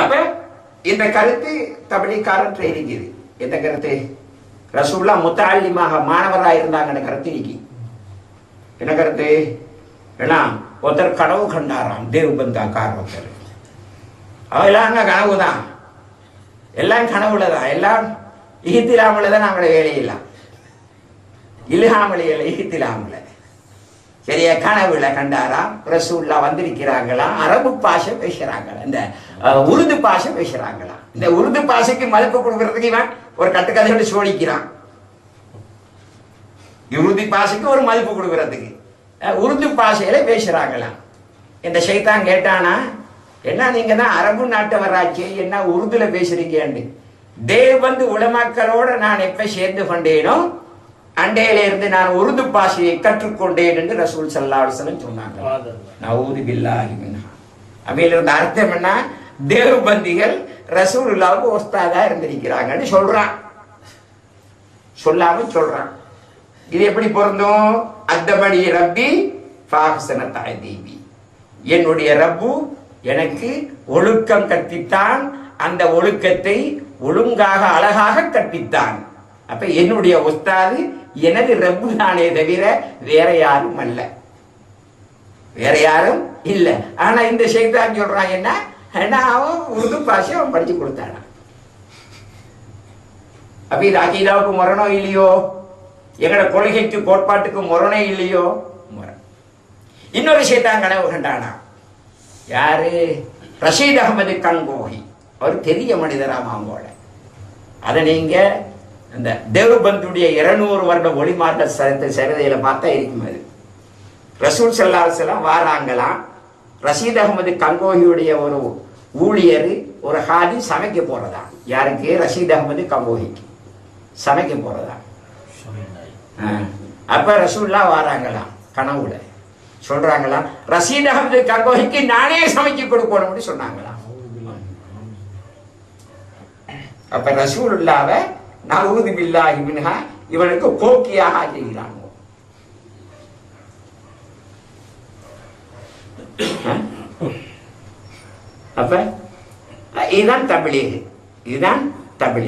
அப்ப இந்த கருத்து தபலிக்காரன் ட்ரைனிங் இது. எந்த கருத்து? ரசூல்லா முத்தாளிமாக மாணவராக இருந்தாங்க கருத்து இன்னைக்கு. என்ன கருத்து? ஏன்னா ஒருத்தர் கனவு கண்டாராம் தேவபந்தாக்கார் ஒருத்தர். அவெல்லாம் அங்க கனவு தான் எல்லாம் கனவுல தான் எல்லாம் இகித்திலாமல தான் நாங்களோட வேலையில்லாம். இல்ஹாமல இல்லை இகித்திலாமல கனவுல கண்டாராம் ரசூல்லா வந்திருக்கிறாங்களா அரபு பாஷை பேசுறாங்களா? இந்த உருது பாஷை பேசுறாங்களா? இந்த உருது பாஷைக்கு மதிப்பு கொடுக்கறதுக்கு இவன் ஒரு கட்டுக்கதையோடு சோழிக்கிறான். உருது பாஷைக்கு ஒரு மதிப்பு கொடுக்கறதுக்கு. உருது பாஷையில பேசுறாங்களாம் இந்த சைத்தான் கேட்டானா என்ன நீங்க தான் அரபு நாட்டவராச்சே என்ன உருதுல பேசுறீங்கன்னு? தேவந்து உலமாக்களோட நான் எப்ப சேர்ந்து கொண்டேனோ அண்டையில இருந்து நான் உருது பாஷையை கற்றுக்கொண்டேன் என்று ரசூல் சல்லா அலுவலம் சொன்னாங்க. நவூது இருந்த அர்த்தம் என்ன? தேவபந்திகள் ரசூலுல்லாவுக்கு ஒஸ்தாதா இருந்திருக்கிறாங்கன்னு சொல்றான். சொல்லாம சொல்றான். இது எப்படி பொருந்தும்? அத்தபடி ரப்பி ஃபாஹ்சன தாய்தீபி. என்னுடைய ரப்பு எனக்கு ஒழுக்கம் கற்பித்தான். அந்த ஒழுக்கத்தை ஒழுங்காக அழகாக கற்பித்தான். அப்ப என்னுடைய உஸ்தாது எனது ரப்பு நானே தவிர வேற யாரும் அல்ல. வேற யாரும் இல்ல. ஆனா இந்த செய்தான் சொல்றான் என்ன? அவன் உருது பாஷை அவன் படிச்சு கொடுத்தானா. அப்ப இது அகிலாவுக்கு முரணோ இல்லையோ? எங்களோட கொள்கைக்கு கோட்பாட்டுக்கு முரணே இல்லையோ? முரண். இன்னொரு செய்தான் கனவு கண்டானா? யாரு? ரஷீத் அகமது கங்கோஹி அவர் பெரிய மனிதராம் அவங்களோட அதை நீங்க அந்த தேவபந்துடைய இருநூறு வருட ஒளிமாட்ட சரித்த சரிதையில பார்த்தா இருக்கும் அது. ரசூல் சல்லாஹலம் வாராங்களாம். ரஷீத் அகமது கங்கோஹியுடைய ஒரு ஊழியர் ஒரு ஹாதி சமைக்க போறதா? யாருக்கு? ரஷீத் அகமது கங்கோஹிக்கு சமைக்க போறதா? ஆ. அப்ப ரசூல்லா வாராங்களாம் கனவுல. சொல்றாங்களாம் ரஷீத் அகமது கங்கோஹிக்கு நானே சமைக்க கொடுக்கணும்னு சொன்னாங்களாம். அப்ப ரசூலுல்லாவ நவூது பில்லாஹி மின்ஹா இவனுக்கு போக்கியாக ஆகிக்கிறாங்க அப்ப இதுதான் தமிழ். இதுதான் தமிழ்.